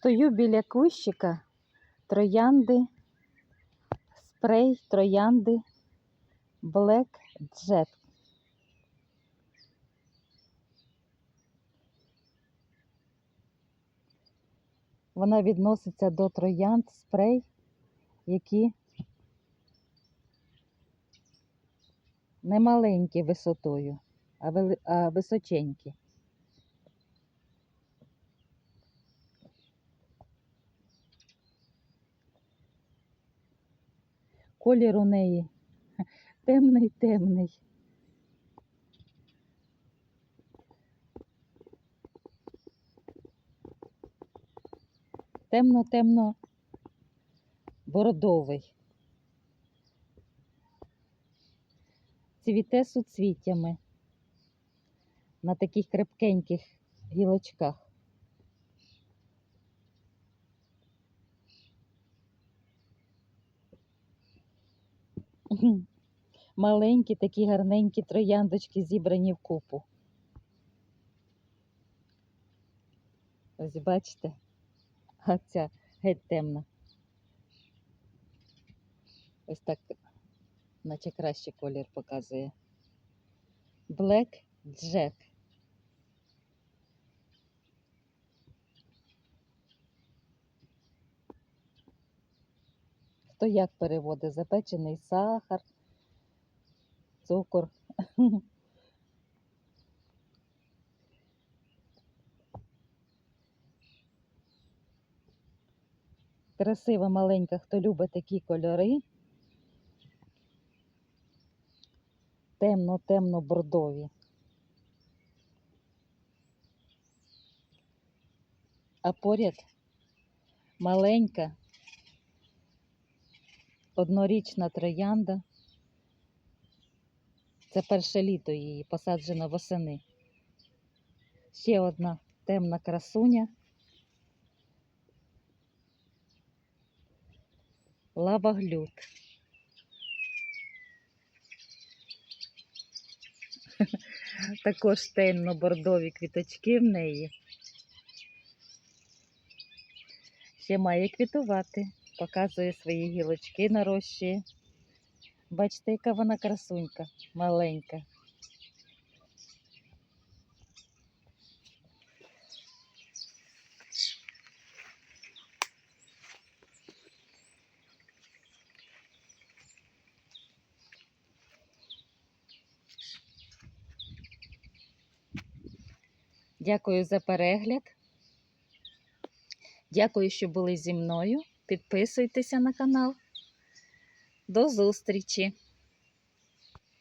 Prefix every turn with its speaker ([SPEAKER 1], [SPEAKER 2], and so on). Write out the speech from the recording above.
[SPEAKER 1] Стою біля кущика троянди, спрей троянди Black Jet. Вона відноситься до троянд спрей, які не маленькі висотою, а, височенькі. Колір у неї темний темний. Темно-темно бордовий. Цвіте суцвіттями на таких крепкеньких гілочках. Маленькі такі гарненькі трояндочки зібрані в купу. Ось бачите, а ця геть темна. Ось так, наче кращий колір показує. Black Jack. Хто як переводить? Запечений сахар, цукор. Красива маленька, хто любить такі кольори. Темно-темно бордові. А поряд маленька однорічна троянда. Це перше літо її посаджена восени. Ще одна темна красуня. Лаваглют. Також темно-бордові квіточки в неї. Ще має квітувати, показує свої гілочки нарощує. Бачите, яка вона красунька, маленька. Дякую за перегляд. Дякую, що були зі мною. Підписуйтеся на канал. До зустрічі!